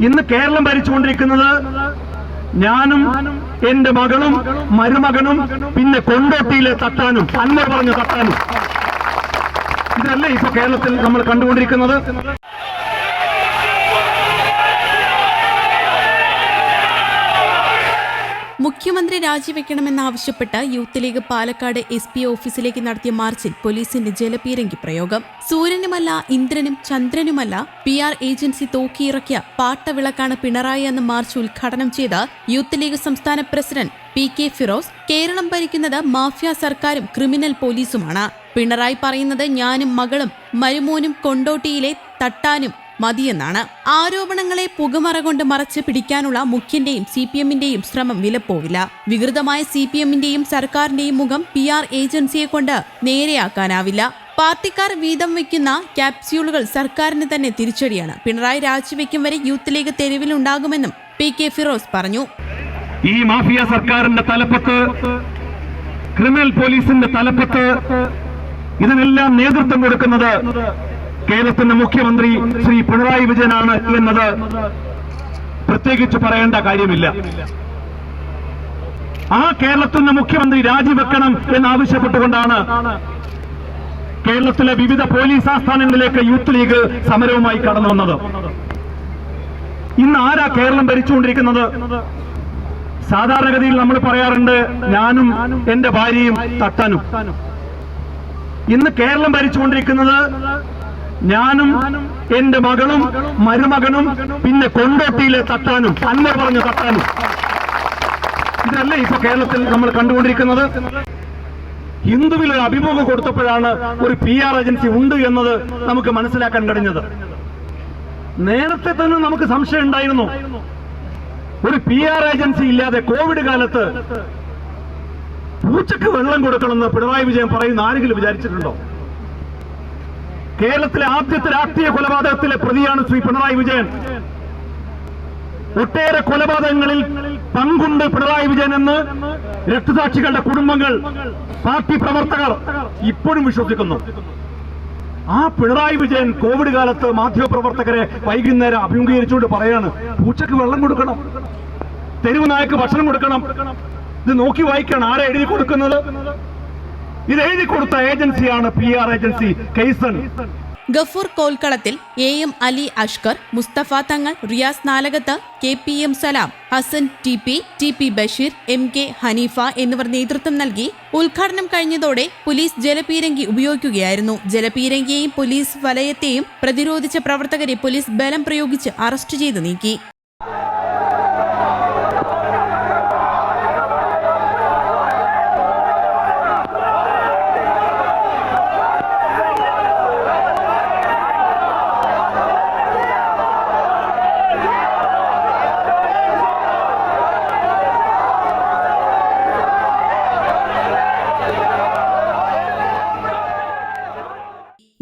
ഇന്ന് കേരളം ഭരിച്ചുകൊണ്ടിരിക്കുന്നത് ഞാനും എന്റെ മകളും മരുമകനും പിന്നെ കൊണ്ടോട്ടിയിലെ തട്ടാനും അന്വർ പറഞ്ഞ തട്ടാനും. ഇതല്ലേ ഇപ്പൊ കേരളത്തിൽ നമ്മൾ കണ്ടുകൊണ്ടിരിക്കുന്നത്? മുഖ്യമന്ത്രി രാജിവെക്കണമെന്നാവശ്യപ്പെട്ട് youth league Palakkad S P ഓഫീസിലേക്ക് നടത്തിയ മാർച്ചിൽ പോലീസിന്റെ ജലപീരങ്കി പ്രയോഗം. സൂര്യനുമല്ല ഇന്ദ്രനും ചന്ദ്രനുമല്ല പി ആർ ഏജൻസി തൂക്കിയിറക്കിയ പാട്ടവിളക്കാണ് പിണറായി എന്ന മാർച്ച് ഉദ്ഘാടനം ചെയ്ത യൂത്ത് ലീഗ് സംസ്ഥാന president P K Firoz Keralam ഭരിക്കുന്നത് മാഫിയ സർക്കാരും ക്രിമിനൽ പോലീസുമാണ്. പിണറായി പറയുന്നത് ഞാനും മകളും മരുമോനും കൊണ്ടോട്ടിയിലെ തട്ടാനും മതിയെന്നാണ് ആരോപണങ്ങളെ പുകമറ കൊണ്ട് മറച്ച് പിടിക്കാനുള്ള മുഖ്യന്റെയും സി പി എമ്മിന്റെയും ശ്രമം വിലപ്പോവില്ല. വികൃതമായ സി പി എമ്മിന്റെയും സർക്കാരിന്റെയും മുഖം പി ആർ ഏജൻസിയെ കൊണ്ട് നേരെയാക്കാനാവില്ല. പാർട്ടിക്കാർ വീതം വയ്ക്കുന്ന ക്യാപ്സ്യൂളുകൾ സർക്കാരിന് തന്നെ തിരിച്ചടിയാണ്. പിണറായി രാജിവെക്കും വരെ യൂത്ത് ലീഗ് തെരുവിലുണ്ടാകുമെന്നും പി കെ ഫിറോസ് പറഞ്ഞു. ഈ മാഫിയ സർക്കാരിന്റെ തലപ്പത്ത് ക്രിമിനൽ പോലീസിന്റെ തലപ്പത്ത് ഇതിനെല്ലാം നേതൃത്വം കൊടുക്കുന്നത് കേരളത്തിന്റെ മുഖ്യമന്ത്രി ശ്രീ പിണറായി വിജയനാണ് എന്നത് പ്രത്യേകിച്ച് പറയേണ്ട കാര്യമില്ല. ആ കേരളത്തിന്റെ മുഖ്യമന്ത്രി രാജിവെക്കണം എന്നാവശ്യപ്പെട്ടുകൊണ്ടാണ് കേരളത്തിലെ വിവിധ പോലീസ് ആസ്ഥാനങ്ങളിലേക്ക് യൂത്ത് ലീഗ് സമരവുമായി കടന്നു വന്നത്. ഇന്ന് ആരാ കേരളം ഭരിച്ചുകൊണ്ടിരിക്കുന്നത്? സാധാരണഗതിയിൽ നമ്മൾ പറയാറുണ്ട് ഞാനും എന്റെ ഭാര്യയും തട്ടാനും. ഇന്ന് കേരളം ഭരിച്ചുകൊണ്ടിരിക്കുന്നത് ഞാനും എന്റെ മകളും മരുമകനും പിന്നെ കൊണ്ടോട്ടിയിലെ തട്ടാനും അന്വർ പറഞ്ഞ തട്ടാനും ഇതല്ലേ ഇപ്പൊ കേരളത്തിൽ നമ്മൾ കണ്ടുകൊണ്ടിരിക്കുന്നത്? ഹിന്ദുവിൽ ഒരു അഭിമുഖം കൊടുത്തപ്പോഴാണ് ഒരു പി ആർ ഏജൻസി ഉണ്ട് എന്നത് നമുക്ക് മനസ്സിലാക്കാൻ കഴിഞ്ഞത്. നേരത്തെ തന്നെ നമുക്ക് സംശയം ഉണ്ടായിരുന്നു. ഒരു പി ആർ ഏജൻസി ഇല്ലാതെ കോവിഡ് കാലത്ത് പൂച്ചക്ക് വെള്ളം കൊടുക്കണമെന്ന് പിണറായി വിജയൻ പറയുന്ന ആരെങ്കിലും വിചാരിച്ചിട്ടുണ്ടോ? കേരളത്തിലെ ആദ്യത്തെ രാഷ്ട്രീയ കൊലപാതകത്തിലെ പ്രതിയാണ് ശ്രീ പിണറായി വിജയൻ. ഒട്ടേറെ കൊലപാതകങ്ങളിൽ പങ്കുണ്ട് പിണറായി വിജയൻ എന്ന് രക്തസാക്ഷികളുടെ കുടുംബങ്ങൾ പാർട്ടി പ്രവർത്തകർ ഇപ്പോഴും വിശ്വസിക്കുന്നു. ആ പിണറായി വിജയൻ കോവിഡ് കാലത്ത് മാധ്യമപ്രവർത്തകരെ വൈകുന്നേരം അഭിമുഖീകരിച്ചുകൊണ്ട് പറയാണ് പൂച്ചക്ക് വെള്ളം കൊടുക്കണം തെരുവ് നായക്ക് ഭക്ഷണം കൊടുക്കണം. ഇത് നോക്കി വായിക്കണം ആരെ എഴുതി കൊടുക്കുന്നത്? ഇത് എഴുതി കൊടുത്ത ഏജൻസിയാണ് P R agency kaizen Gafoor Kolkalathil A M Ali Ashkar Musthafa Thangal Riyas Nalakath K P M Salam Hassan T P T P Basheer M K Haneefa എന്നിവർ നേതൃത്വം നൽകി ഉദ്ഘാടനം കഴിഞ്ഞതോടെ പോലീസ് ജലപീരങ്കി ഉപയോഗിക്കുകയായിരുന്നു. ജലപീരങ്കിയെയും പോലീസ് വലയത്തെയും പ്രതിരോധിച്ച പ്രവർത്തകരെ പോലീസ് ബലം പ്രയോഗിച്ച് അറസ്റ്റ് ചെയ്തു നീക്കി.